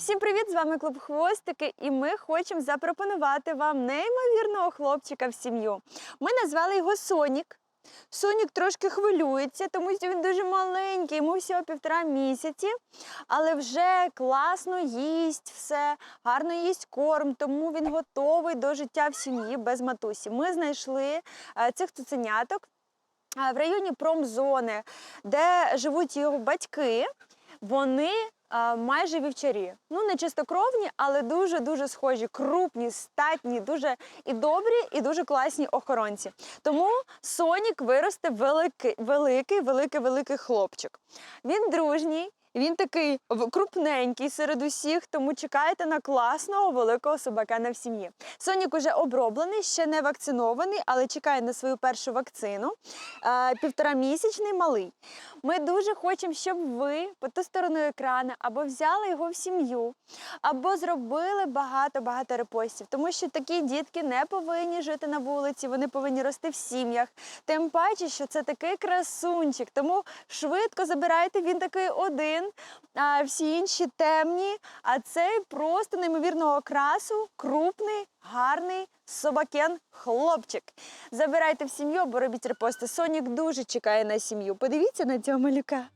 Всім привіт! З вами клуб Хвостики, і ми хочемо запропонувати вам неймовірного хлопчика в сім'ю. Ми назвали його Сонік. Сонік трошки хвилюється, тому що він дуже маленький, йому всього півтора місяці, але вже класно їсть все, гарно їсть корм, тому він готовий до життя в сім'ї без матусі. Ми знайшли е, цих цуценяток е, в районі промзони, де живуть його батьки. Вони а, майже вівчарі. Ну, не чистокровні, але дуже-дуже схожі, крупні, статні, дуже і добрі, і дуже класні охоронці. Тому Сонік виросте великий, великий, великий, великий хлопчик. Він дружній. Він такий крупненький серед усіх, тому чекайте на класного великого собакана в сім'ї. Сонік уже оброблений, ще не вакцинований, але чекає на свою першу вакцину. Півторамісячний малий. Ми дуже хочемо, щоб ви по ту сторону екрану або взяли його в сім'ю, або зробили багато-багато репостів, тому що такі дітки не повинні жити на вулиці, вони повинні рости в сім'ях. Тим паче, що це такий красунчик, тому швидко забирайте, він такий один, а всі інші темні. А цей просто неймовірного окрасу, крупний, гарний собакен хлопчик. Забирайте в сім'ю або робіть репости. Сонік дуже чекає на сім'ю. Подивіться на цього малюка.